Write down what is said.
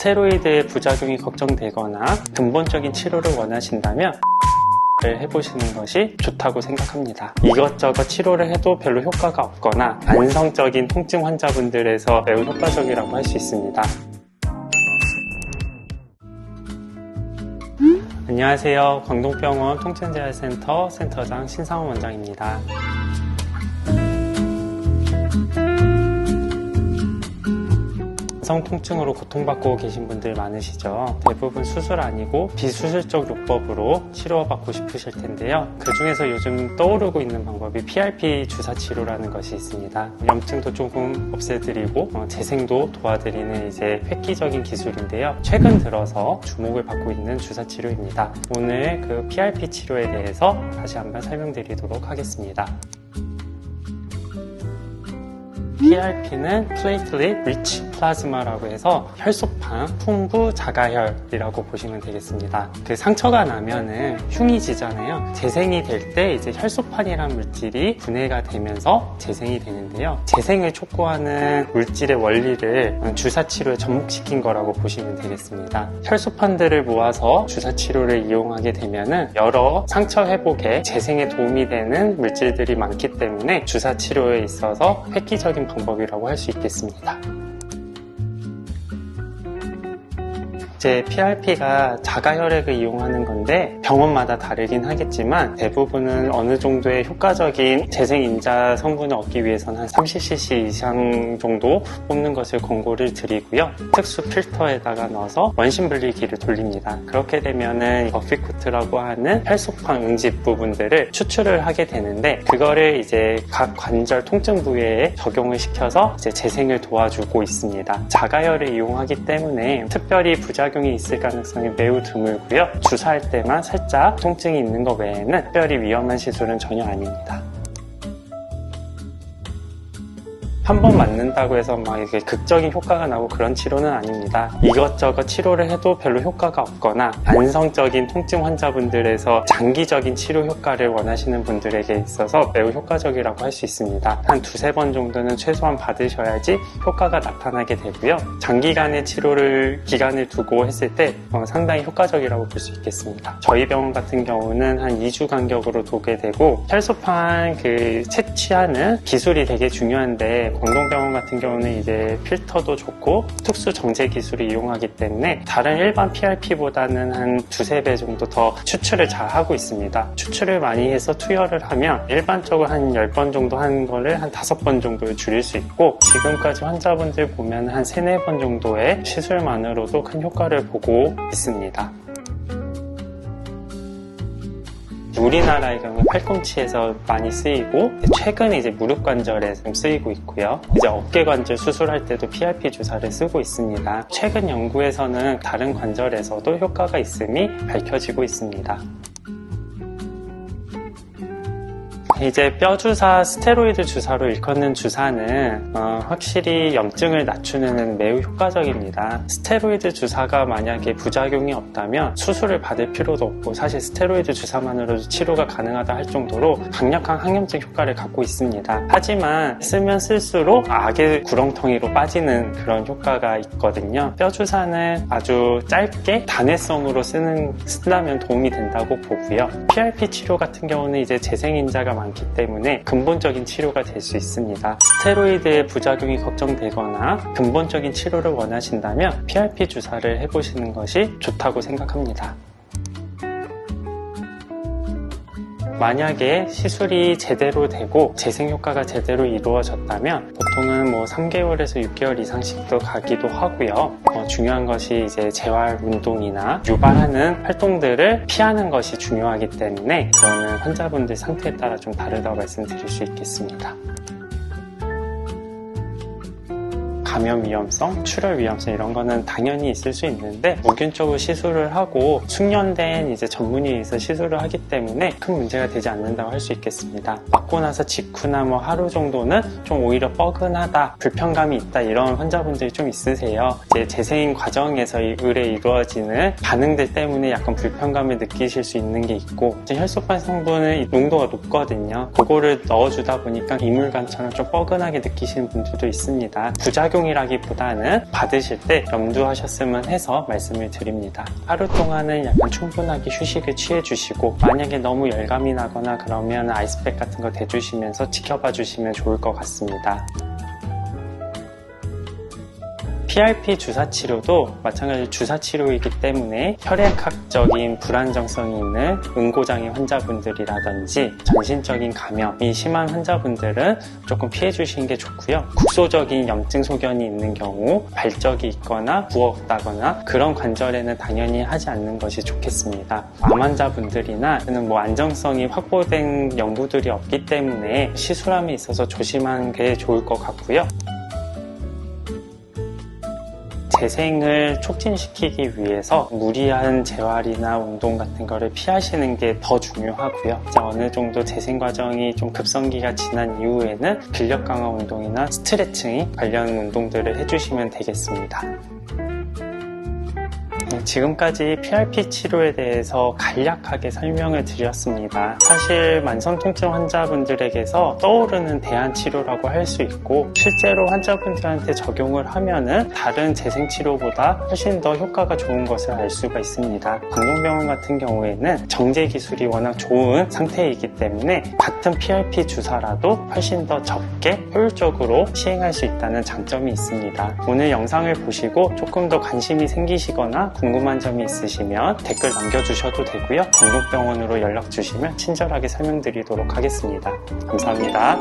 스테로이드의 부작용이 걱정되거나 근본적인 치료를 원하신다면 를 해보시는 것이 좋다고 생각합니다. 이것저것 치료를 해도 별로 효과가 없거나 만성적인 통증 환자분들에서 매우 효과적이라고 할 수 있습니다. 안녕하세요. 광동병원 통증재활센터 센터장 신상원 원장입니다. 성 통증으로 고통받고 계신 분들 많으시죠. 대부분 수술 아니고 비수술적 요법으로 치료받고 싶으실 텐데요. 그 중에서 요즘 떠오르고 있는 방법이 PRP 주사 치료라는 것이 있습니다. 염증도 조금 없애드리고 어, 재생도 도와드리는 이제 획기적인 기술인데요. 최근 들어서 주목을 받고 있는 주사 치료입니다. 오늘 그 PRP 치료에 대해서 다시 한번 설명드리도록 하겠습니다. PRP는 Platelet Rich Plasma라고 해서 혈소판 풍부 자가혈이라고 보시면 되겠습니다. 그 상처가 나면은 흉이 지잖아요. 재생이 될 때 이제 혈소판이란 물질이 분해가 되면서 재생이 되는데요. 재생을 촉구하는 물질의 원리를 주사 치료에 접목시킨 거라고 보시면 되겠습니다. 혈소판들을 모아서 주사 치료를 이용하게 되면은 여러 상처 회복에 재생에 도움이 되는 물질들이 많기 때문에 주사 치료에 있어서 획기적인 방법이라고 할 수 있겠습니다. 이제 PRP가 자가혈액을 이용하는 건데 병원마다 다르긴 하겠지만 대부분은 어느 정도의 효과적인 재생 인자 성분을 얻기 위해서는 한 30cc 이상 정도 뽑는 것을 권고를 드리고요. 특수 필터에다가 넣어서 원심 분리기를 돌립니다. 그렇게 되면은 버피코트라고 하는 혈소판 응집 부분들을 추출을 하게 되는데 그거를 이제 각 관절 통증 부위에 적용을 시켜서 이제 재생을 도와주고 있습니다. 자가혈을 이용하기 때문에 특별히 부작 부작용이 있을 가능성이 매우 드물고요. 주사할 때만 살짝 통증이 있는 것 외에는 특별히 위험한 시술은 전혀 아닙니다. 한 번 맞는다고 해서 막 이게 극적인 효과가 나고 그런 치료는 아닙니다. 이것저것 치료를 해도 별로 효과가 없거나 만성적인 통증 환자분들에서 장기적인 치료 효과를 원하시는 분들에게 있어서 매우 효과적이라고 할 수 있습니다. 한 두세 번 정도는 최소한 받으셔야지 효과가 나타나게 되고요. 장기간의 치료를 기간을 두고 했을 때 어, 상당히 효과적이라고 볼 수 있겠습니다. 저희 병원 같은 경우는 한 2주 간격으로 도게 되고 혈소판 그 채취하는 기술이 되게 중요한데 공동병원 같은 경우는 이제 필터도 좋고 특수 정제 기술을 이용하기 때문에 다른 일반 PRP보다는 한 두세 배 정도 더 추출을 잘 하고 있습니다. 추출을 많이 해서 투여를 하면 일반적으로 한 10번 정도 하는 거를 한 5번 정도 줄일 수 있고 지금까지 환자분들 보면 한 3, 4번 정도의 시술만으로도 큰 효과를 보고 있습니다. 우리나라의 경우 팔꿈치에서 많이 쓰이고 최근에 이제 무릎 관절에 좀 쓰이고 있고요. 이제 어깨 관절 수술할 때도 PRP 주사를 쓰고 있습니다. 최근 연구에서는 다른 관절에서도 효과가 있음이 밝혀지고 있습니다. 이제 뼈 주사, 스테로이드 주사로 일컫는 주사는 어, 확실히 염증을 낮추는 매우 효과적입니다. 스테로이드 주사가 만약에 부작용이 없다면 수술을 받을 필요도 없고 사실 스테로이드 주사만으로도 치료가 가능하다 할 정도로 강력한 항염증 효과를 갖고 있습니다. 하지만 쓰면 쓸수록 악의 구렁텅이로 빠지는 그런 효과가 있거든요. 뼈 주사는 아주 짧게 단회성으로 쓰는 쓴다면 도움이 된다고 보고요. PRP 치료 같은 경우는 이제 재생인자가 많 많기 때문에 근본적인 치료가 될 수 있습니다. 스테로이드의 부작용이 걱정되거나 근본적인 치료를 원하신다면 PRP 주사를 해보시는 것이 좋다고 생각합니다. 만약에 시술이 제대로 되고 재생 효과가 제대로 이루어졌다면 보통은 뭐 3개월에서 6개월 이상씩도 가기도 하고요. 어, 중요한 것이 이제 재활 운동이나 유발하는 활동들을 피하는 것이 중요하기 때문에 그거는 환자분들 상태에 따라 좀 다르다고 말씀드릴 수 있겠습니다. 감염 위험성, 출혈 위험성 이런 거는 당연히 있을 수 있는데 무균적으로 시술을 하고 숙련된 이제 전문의에서 시술을 하기 때문에 큰 문제가 되지 않는다고 할 수 있겠습니다. 맞고 나서 직후나 뭐 하루 정도는 좀 오히려 뻐근하다, 불편감이 있다 이런 환자분들이 좀 있으세요. 이제 재생 과정에서 의뢰 이루어지는 반응들 때문에 약간 불편감을 느끼실 수 있는 게 있고 혈소판 성분은 농도가 높거든요. 그거를 넣어주다 보니까 이물감처럼 좀 뻐근하게 느끼시는 분들도 있습니다. 부작용 고통이라기보다는 받으실 때 염두하셨으면 해서 말씀을 드립니다. 하루 동안은 약간 충분하게 휴식을 취해 주시고 만약에 너무 열감이 나거나 그러면 아이스팩 같은 거 대주시면서 지켜봐 주시면 좋을 것 같습니다. PRP 주사 치료도 마찬가지로 주사 치료이기 때문에 혈액학적인 불안정성이 있는 응고장애 환자분들이라든지 전신적인 감염이 심한 환자분들은 조금 피해 주시는 게 좋고요. 국소적인 염증 소견이 있는 경우 발적이 있거나 부었다거나 그런 관절에는 당연히 하지 않는 것이 좋겠습니다. 암 환자분들이나 또는 뭐 안정성이 확보된 연구들이 없기 때문에 시술함에 있어서 조심하는 게 좋을 것 같고요. 재생을 촉진시키기 위해서 무리한 재활이나 운동 같은 거를 피하시는 게 더 중요하고요. 이제 어느 정도 재생 과정이 좀 급성기가 지난 이후에는 근력 강화 운동이나 스트레칭 관련 운동들을 해주시면 되겠습니다. 네, 지금까지 PRP 치료에 대해서 간략하게 설명을 드렸습니다. 사실 만성 통증 환자분들에게서 떠오르는 대안 치료라고 할 수 있고 실제로 환자분들한테 적용을 하면은 다른 재생 치료보다 훨씬 더 효과가 좋은 것을 알 수가 있습니다. 광명병원 같은 경우에는 정제 기술이 워낙 좋은 상태이기 때문에 같은 PRP 주사라도 훨씬 더 적게 효율적으로 시행할 수 있다는 장점이 있습니다. 오늘 영상을 보시고 조금 더 관심이 생기시거나 궁금한 점이 있으시면 댓글 남겨주셔도 되고요. 건국병원으로 연락 주시면 친절하게 설명드리도록 하겠습니다. 감사합니다.